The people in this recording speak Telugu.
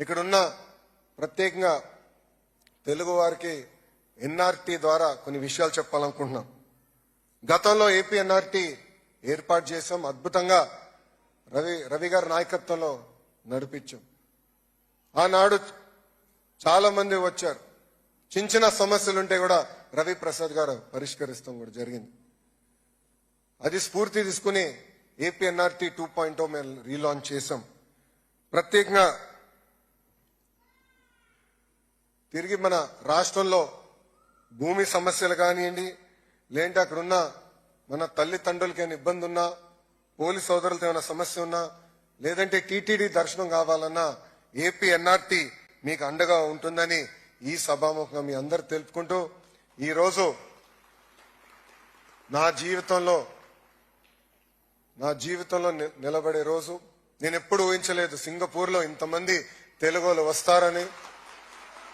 ఇక్కడున్న ప్రత్యేకంగా తెలుగు వారికి ఎన్ఆర్టీ ద్వారా కొన్ని విషయాలు చెప్పాలనుకుంటున్నాం. గతంలో ఏపీ ఎన్ఆర్టీ ఏర్పాటు చేసాం అద్భుతంగా రవి రవి గారి నాయకత్వంలో నడిపించాం. ఆనాడు చాలా మంది వచ్చారు. చిన్న చిన్న సమస్యలు ఉంటే కూడా రవి ప్రసాద్ గారు పరిష్కరిస్తాం కూడా జరిగింది. అది స్ఫూర్తి తీసుకుని ఏపీ ఎన్ఆర్టీ టూ పాయింట్ మేము రీలాంచ్ చేసాం ప్రత్యేకంగా తిరిగి మన రాష్ట్రంలో భూమి సమస్యలు కానివ్వండి లేదంటే అక్కడున్న మన తల్లిదండ్రులకి ఏమైనా ఇబ్బంది ఉన్నా పోలీస్ సోదరులతో ఏమైనా సమస్య ఉన్నా లేదంటే టీటీడీ దర్శనం కావాలన్నా ఏపీ ఎన్ఆర్టీ మీకు అండగా ఉంటుందని ఈ సభాముఖంగా మీ అందరు తెలుపుకుంటూ ఈరోజు నా జీవితంలో నా జీవితంలో నిలబడే రోజు. నేను ఎప్పుడు ఊహించలేదు సింగపూర్లో ఇంతమంది తెలుగులు వస్తారని.